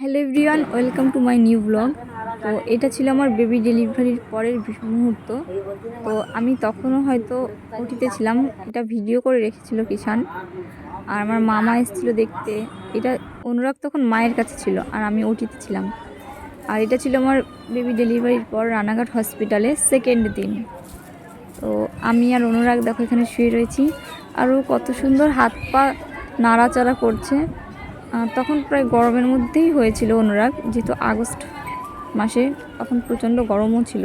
Hello everyone, welcome to my new blog. তো এটা ছিল আমার বেবি ডেলিভারির পরের মুহূর্ত। তো আমি তখনও হয়তো ওটিতে ছিলাম। এটা ভিডিও করে রেখেছিল কিষান আর আমার মামা এসেছিল দেখতে। এটা অনুরাগ তখন মায়ের কাছে ছিল, আর আমি ওটিতে ছিলাম। আর এটা ছিল আমার বেবি ডেলিভারির পর রানাঘাট হসপিটালে সেকেন্ড দিন। তো আমি আর অনুরাগ দেখো এখানে শুয়ে রয়েছি। আরও কত সুন্দর হাত পা নাড়াচাড়া করছে। তখন প্রায় গরমের মধ্যেই হয়েছিল অনুরাগ, যেহেতু আগস্ট মাসে তখন প্রচণ্ড গরমও ছিল।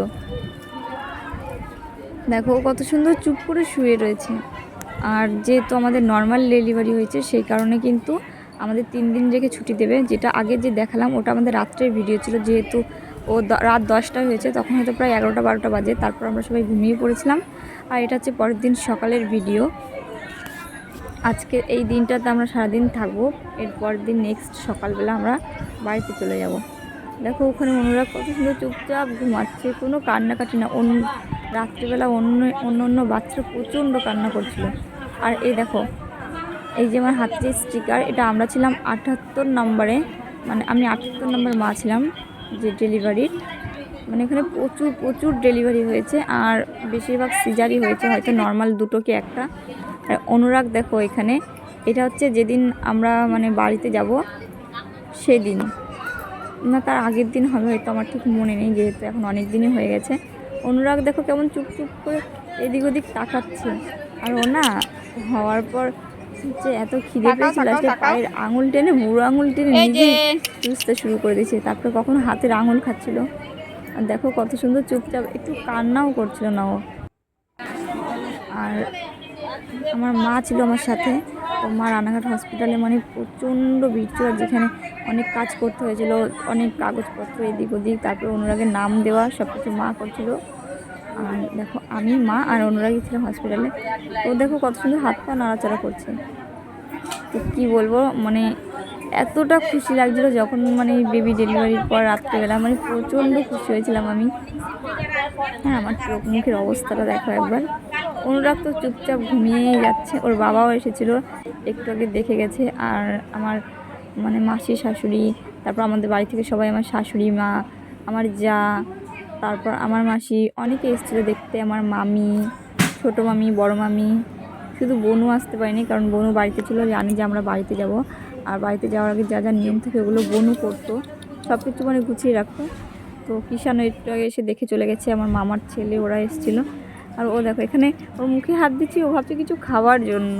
দেখো কত সুন্দর চুপ করে শুয়ে রয়েছে। আর যেহেতু আমাদের নর্মাল ডেলিভারি হয়েছে, সেই কারণে কিন্তু আমাদের তিন দিন রেখে ছুটি দেবে। যেটা আগে যে দেখালাম, ওটা আমাদের রাত্রের ভিডিও ছিল। যেহেতু ও রাত দশটায় হয়েছে, তখন হয়তো প্রায় এগারোটা বারোটা বাজে। তারপর আমরা সবাই ঘুমিয়ে পড়েছিলাম। আর এটা হচ্ছে পরের দিন সকালের ভিডিও আজকে এই দিনটাতে আমরা সারাদিন থাকব। এরপর দিন নেক্সট সকালবেলা আমরা বাড়িতে চলে যাব। দেখো, ওখানে অনুরাগ কত সুন্দর চুপচাপ ঘুমাচ্ছে কোনো কান্নাকাটি না। অন্য রাত্রিবেলা অন্য অন্য অন্য বাচ্চারা প্রচণ্ড কান্না করছিল। আর এই দেখো, এই যে আমার হাতে স্টিকার এটা আমরা ছিলাম আটাত্তর নম্বরে। মানে আমি আটাত্তর নম্বর মা ছিলাম যে ডেলিভারির মানে এখানে প্রচুর প্রচুর ডেলিভারি হয়েছে। আর বেশিরভাগ সিজারই হয়েছে। হয়তো নর্মাল দুটো কি একটা। আর অনুরাগ দেখো এখানে। এটা হচ্ছে যেদিন আমরা মানে বাড়িতে যাব সেদিন। না তার আগের দিন হবে হয়তো আমার ঠিক মনে নেই যেহেতু এখন অনেক দিনই হয়ে গেছে। অনুরাগ দেখো কেমন চুপ চুপ করে এদিক ওদিক তাকাচ্ছে। আর ও না হওয়ার পর হচ্ছে এত খিদে পেয়েছিল আজকে পায়ের আঙুল টেনে বুড়ো আঙুল টেনে নিজে চুষতে শুরু করে দিয়েছে। তারপরে কখনো হাতের আঙুল খাচ্ছিল। আর দেখো কত সুন্দর চুপচাপ একটু কান্নাও করছিল না ও। আর আমার মা ছিল আমার সাথে। তো মা রানাঘাট হসপিটালে মানে প্রচণ্ড ভিড় যেখানে অনেক কাজ করতে হয়েছিল, অনেক কাগজপত্র এদিক ওদিক, তারপরে অনুরাগের নাম দেওয়া সব কিছু মা করছিল। আর দেখো, আমি, মা আর অনুরাগই ছিলাম হসপিটালে তো দেখো কত সুন্দর হাত পা নাড়াচাড়া করছে। তো কী বলব মানে এতটা খুশি লাগছিল যখন মানে বেবি ডেলিভারির পর রাত্রেবেলা মানে প্রচণ্ড খুশি হয়েছিলাম আমি। হ্যাঁ আমার চোখ মুখের অবস্থাটা দেখো একবার। অনুরাগ তো চুপচাপ ঘুমিয়েই যাচ্ছে। ওর বাবাও এসেছিল, একটু আগে দেখে গেছে। আর আমার মানে মাসি শাশুড়ি, তারপর আমাদের বাড়ি থেকে সবাই আমার শাশুড়ি মা, আমার যা, তারপর আমার মাসি, অনেকে এসেছিল দেখতে। আমার মামি, ছোটো মামি, বড় মামি। শুধু বনু আসতে পারিনি, কারণ বনু বাড়িতে ছিল। জানি যে আমরা বাড়িতে যাব। আর বাড়িতে যাওয়ার আগে যা যা নিয়ম থাকে, ওগুলো বনু করতো। সব কিছু মানে গুছিয়ে রাখতো। তো কিষান একটু আগে এসে দেখে চলে গেছে। আমার মামার ছেলে, ওরা এসেছিল। আর ও দেখো এখানে ওর মুখে হাত দিচ্ছি ও ভাবছে কিছু খাওয়ার জন্য।